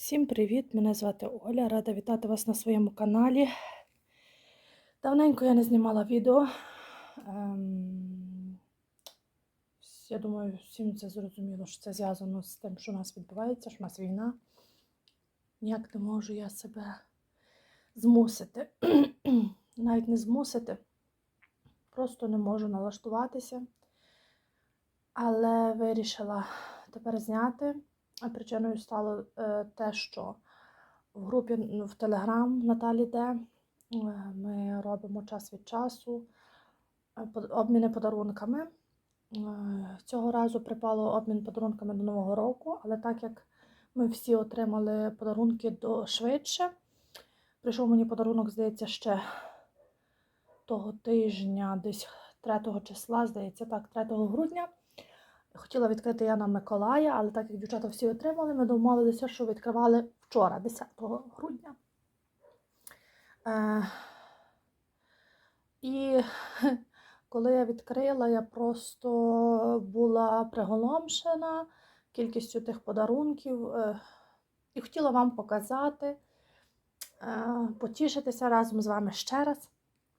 Всім привіт! Мене звати Оля. Рада вітати вас на своєму каналі. Давненько я не знімала відео. Ем, Я думаю, всім це зрозуміло, що це зв'язано з тим, що у нас відбувається, що у нас війна. Ніяк не можу я себе змусити. Навіть не змусити. Просто не можу налаштуватися. Але вирішила тепер зняти. Причиною стало е, те, що в групі в Телеграм Наталі Де е, ми робимо час від часу е, обміни подарунками. Цього разу припало обмін подарунками до Нового року, але так як ми всі отримали подарунки до швидше, прийшов мені подарунок, здається, ще того тижня, десь 3 числа, здається, так, 3 грудня. Хотіла відкрити я на Миколая, але так як дівчата всі отримали, ми домовилися, що відкривали вчора, 10 грудня. Е, і коли я відкрила, я просто була приголомшена кількістю тих подарунків е, і хотіла вам показати, е, потішитися разом з вами ще раз,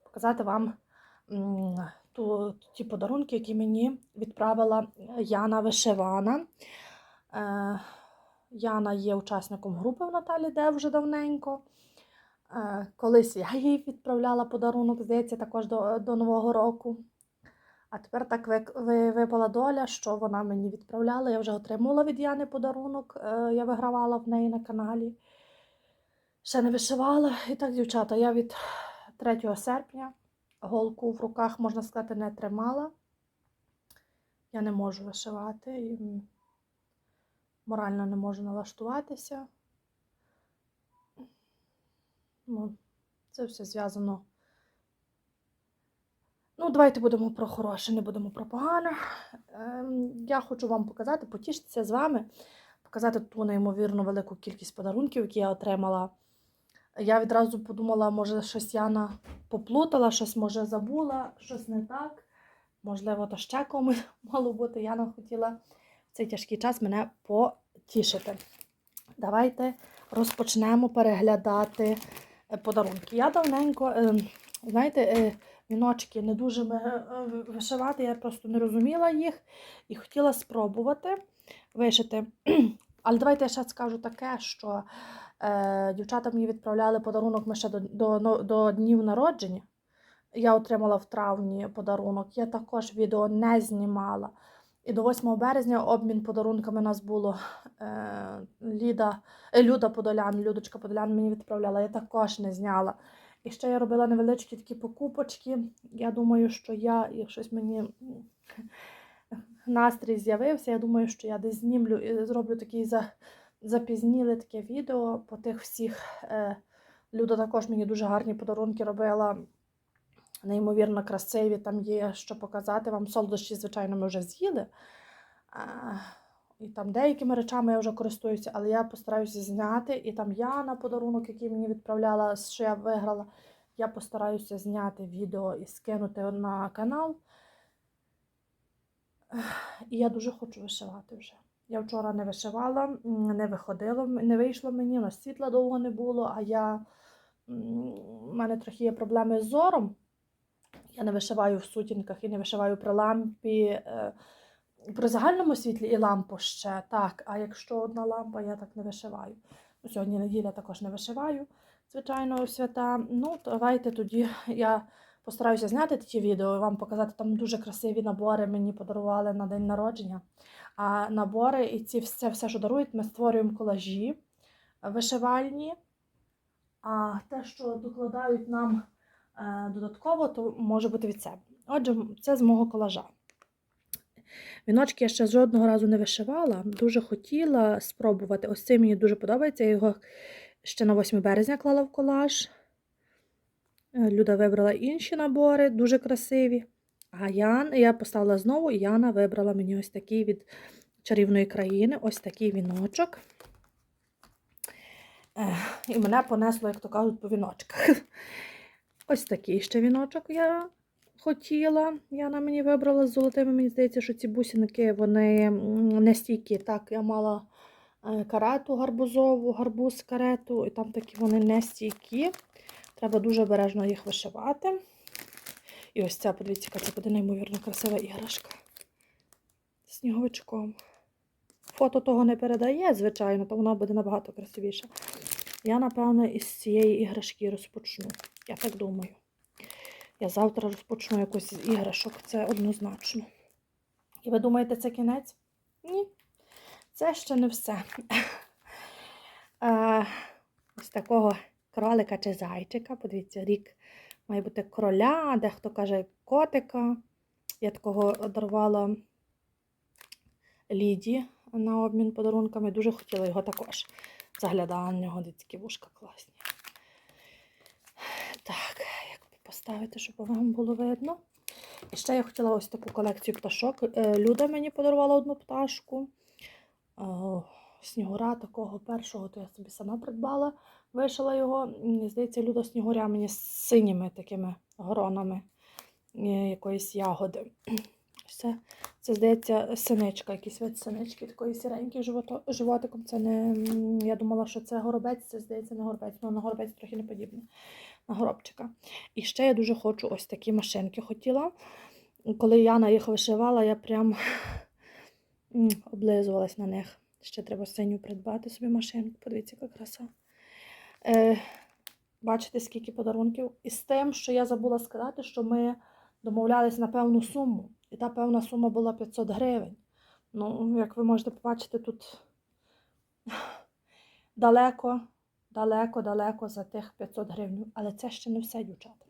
показати вам ту, ті подарунки, які мені відправила Яна Вишивана. Е, Яна є учасником групи в Наталі Де вже давненько. Е, Колись я їй відправляла подарунок, здається, також до, до Нового року. А тепер так ви, ви, випала доля, що вона мені відправляла. Я вже отримала від Яни подарунок, е, я вигравала в неї на каналі. Ще не вишивала. І так, дівчата, я від 3 серпня голку в руках, можна сказати, не тримала. Я не можу вишивати і морально не можу налаштуватися. Ну, це все зв'язано. Ну, давайте будемо про хороше, не будемо про погане. Ем, я хочу вам показати, потішитися з вами, показати ту неймовірно велику кількість подарунків, які я отримала. Я відразу подумала, може, щось Яна поплутала, щось може забула, щось не так. Можливо, то ще комусь мало бути. Яна хотіла в цей тяжкий час мене потішити. Давайте розпочнемо переглядати е, подарунки. Я давненько, е, знаєте, е, віночки не дуже вишивати, я просто не розуміла їх і хотіла спробувати вишити. Але давайте я ще скажу таке, що дівчата мені відправляли подарунок ми ще до, до, до днів народження. Я отримала в травні подарунок. Я також відео не знімала. І до 8 березня обмін подарунками у нас було е, Ліда, е, Люда Подолян, Людочка Подолян мені відправляла, я також не зняла. І ще я робила невеличкі такі покупочки. Я думаю, що я, як щось мені настрій з'явився, я думаю, що я десь знімлю і зроблю такий за, запізніле таке відео по тих всіх. Е, Люда також мені дуже гарні подарунки робила. Неймовірно красиві, там є що показати вам. Солодощі, звичайно, ми вже з'їли. І там деякими речами я вже користуюся, але я постараюся зняти. І там Яна подарунок, який мені відправляла, що я виграла. Я постараюся зняти відео і скинути на канал. І я дуже хочу вишивати вже. Я вчора не вишивала, не виходило, не вийшло мені, у нас світла довго не було, а я. У мене трохи є проблеми з зором. Я не вишиваю в сутінках і не вишиваю при лампі. е, При загальному світлі і лампу ще так. А якщо одна лампа, я так не вишиваю. Ну, Сьогодні неділя також не вишиваю, звичайно, свята. Ну, давайте тоді я постараюся зняти ті відео і вам показати. Там дуже красиві набори мені подарували на день народження. А набори і ці все, все, що дарують, ми створюємо колажі вишивальні. А те, що докладають нам е, додатково, то може бути від себе. Отже, це з мого колажа. Віночки я ще жодного разу не вишивала, дуже хотіла спробувати. Ось цей мені дуже подобається. Я його ще на 8 березня клала в колаж. Е, Люда вибрала інші набори, дуже красиві. А Ян, я поставила знову, і Яна вибрала мені ось такий від чарівної країни, ось такий віночок. І мене понесло, як то кажуть, по віночках. Ось такий ще віночок я хотіла. Яна мені вибрала з золотими. Мені здається, що ці бусинки вони не стійкі. Так, я мала е, карету гарбузову, гарбуз карету, і там такі вони не стійкі. Треба дуже обережно їх вишивати. І ось ця, подивіться, це буде неймовірно красива іграшка. З сніговичком. Фото того не передає, звичайно, то вона буде набагато красивіша. Я, напевно, із цієї іграшки розпочну. Я так думаю. Я завтра розпочну якусь з іграшок, це однозначно. І ви думаєте, це кінець? Ні. Це ще не все. Е, Ось такого кролика чи зайчика. Подивіться, рік має бути короля, дехто каже котика. Я такого дарувала Ліді на обмін подарунками. Дуже хотіла його також. Заглядала на нього, такі вушка класні. Так, як поставити, щоб вам було видно. І ще я хотіла ось таку колекцію пташок. Е, Люда мені подарувала одну пташку. Снігура такого першого, то я собі сама придбала, вишила його. М, Здається, Люда снігуря мені з синіми такими гронами е, якоїсь ягоди. Це, це, здається, синичка, якийсь вид синички, такої сіренький животиком. Це не, я думала, що це горобець, це здається не горобець, але на горобець трохи не подібне. На горобчика. І ще я дуже хочу ось такі машинки хотіла. Коли Яна їх вишивала, я прям облизувалась на них. Ще треба синю придбати собі машинку. Подивіться, яка краса. Е, бачите, скільки подарунків. І з тим, що я забула сказати, що ми домовлялись на певну суму. І та певна сума була 500 гривень. Ну, як ви можете побачити, тут далеко, далеко, далеко за тих 500 гривень. Але це ще не все, дівчата.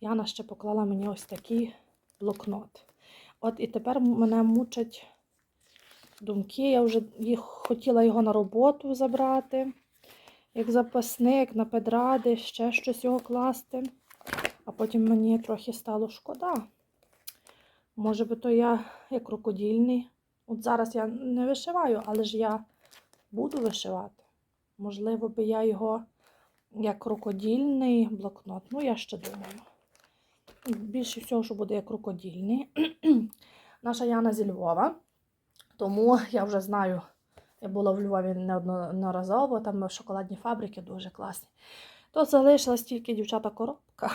Яна ще поклала мені ось такий блокнот. От і тепер мене мучать думки. Я вже їх, хотіла його на роботу забрати, як запасник, на педради, ще щось його класти. А потім мені трохи стало шкода. Може би, то я як рукодільний. От зараз я не вишиваю, але ж я буду вишивати. Можливо, би я його як рукодільний блокнот. Ну, я ще думаю. Більше всього, що буде як рукодільний. Наша Яна зі Львова. Тому я вже знаю, я була в Львові неодноразово, там шоколадні фабрики дуже класні. То залишилась тільки дівчата коробка.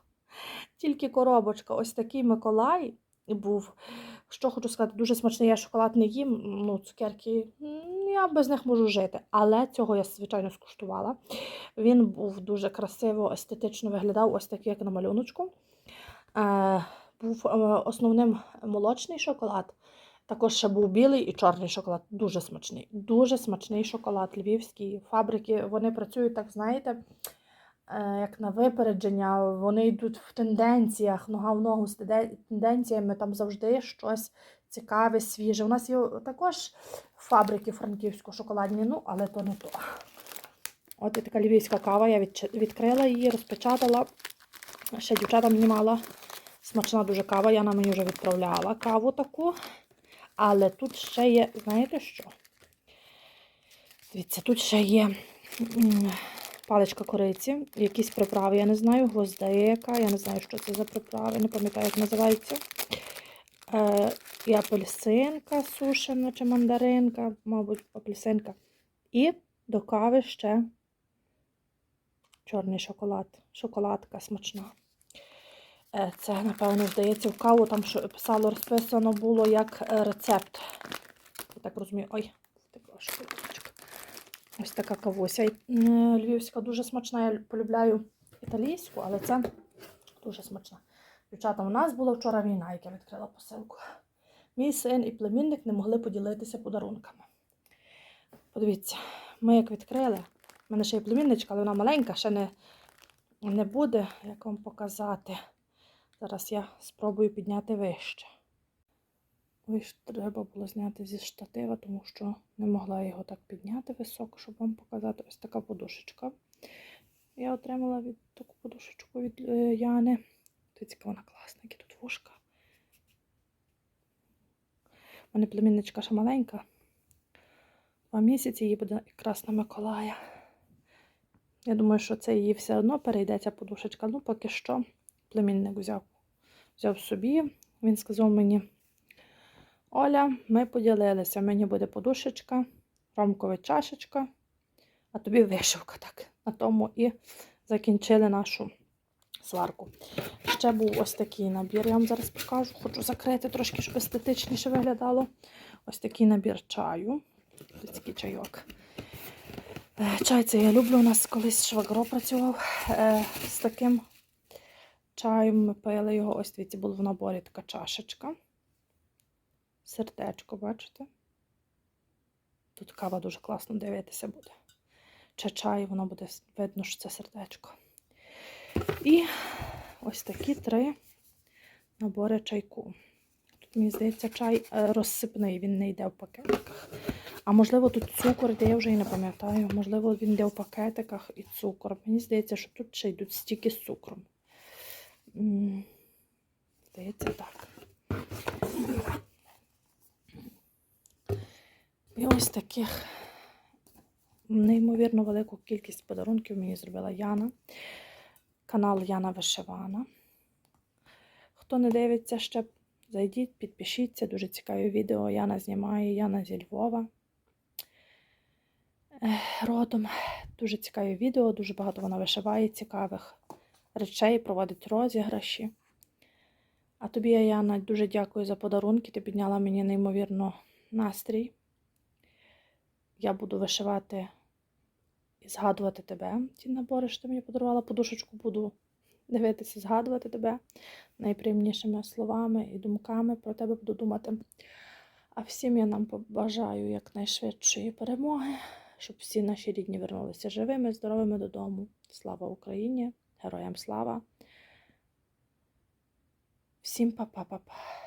Тільки коробочка. Ось такий Миколай був. Що хочу сказати, дуже смачний. Я шоколад не їм. Ну, цукерки, я без них можу жити. Але цього я, звичайно, скуштувала. Він був дуже красиво, естетично виглядав, ось такий, як на малюночку. Е, був е, основним молочний шоколад. Також ще був білий і чорний шоколад. Дуже смачний. Дуже смачний шоколад львівський. Фабрики вони працюють, так знаєте, е, як на випередження. Вони йдуть в тенденціях, нога в ногу з тенденціями, там завжди щось цікаве, свіже. У нас є також фабрики франківсько-шоколадні, ну, але то не то. От і така львівська кава. Я відкрила її, розпечатала. Ще дівчата мені мала смачна дуже кава. Я на мені вже відправляла каву таку. Але тут ще є, знаєте що? Дивіться, тут ще є паличка кориці, якісь приправи, я не знаю, гвоздика, я не знаю, що це за приправи, не пам'ятаю, як називається. Е, і апельсинка сушена чи мандаринка, мабуть, апельсинка. І до кави ще чорний шоколад. Шоколадка смачна. Е, Це, напевно, здається, в каву там що писало, розписано було як е, рецепт. Я так розумію. Ой. Ось така кавуся. Львівська дуже смачна. Я полюбляю італійську, але це дуже смачна. Дівчата, у нас була вчора війна, як я відкрила посилку. Мій син і племінник не могли поділитися подарунками. Подивіться, ми як відкрили. У мене ще є племінничка, але вона маленька, ще не, не буде, як вам показати. Зараз я спробую підняти вище. Ось треба було зняти зі штатива, тому що не могла його так підняти високо, щоб вам показати. Ось така подушечка. Я отримала від таку подушечку від е, Яни. Дивіться, вона класна, які тут вушка. У мене племінничка ще маленька. Два місяці їй буде якраз на Миколая. Я думаю, що це їй все одно перейде ця подушечка. Ну, поки що племінник взяв. Взяв собі. Він сказав мені, Оля, ми поділилися. Мені буде подушечка, ромкове чашечка, а тобі вишивка. Так. На тому і закінчили нашу сварку. Ще був ось такий набір, я вам зараз покажу. Хочу закрити трошки, щоб естетичніше виглядало. Ось такий набір чаю. Ось такий чайок. Е, Чай це я люблю. У нас колись швагро працював е, з таким чаєм. Ми пили його. Ось дивіться, було в наборі така чашечка. Сердечко, бачите? Тут кава дуже класно дивитися буде. Чи чай, воно буде видно, що це сердечко. І ось такі три набори чайку. Тут, мені здається, чай е, розсипний, він не йде в пакетиках. А можливо, тут цукор йде, я вже і не пам'ятаю. Можливо, він йде в пакетиках і цукор. Мені здається, що тут ще йдуть стільки з цукром. Здається, так. І ось таких неймовірно велику кількість подарунків мені зробила Яна. Канал Яна Вишивана. Хто не дивиться ще, зайдіть, підпишіться. Дуже цікаві відео. Яна знімає, Яна зі Львова. Родом. Дуже цікаві відео, дуже багато вона вишиває цікавих речей, проводить розіграші. А тобі, Яна, дуже дякую за подарунки. Ти підняла мені неймовірно настрій. Я буду вишивати і згадувати тебе. Ті набори, що ти мені подарувала, подушечку буду дивитися, згадувати тебе найприємнішими словами і думками про тебе буду думати. А всім я нам побажаю якнайшвидшої перемоги, щоб всі наші рідні вернулися живими, здоровими додому. Слава Україні! Героям слава! Всім па-па-па-па!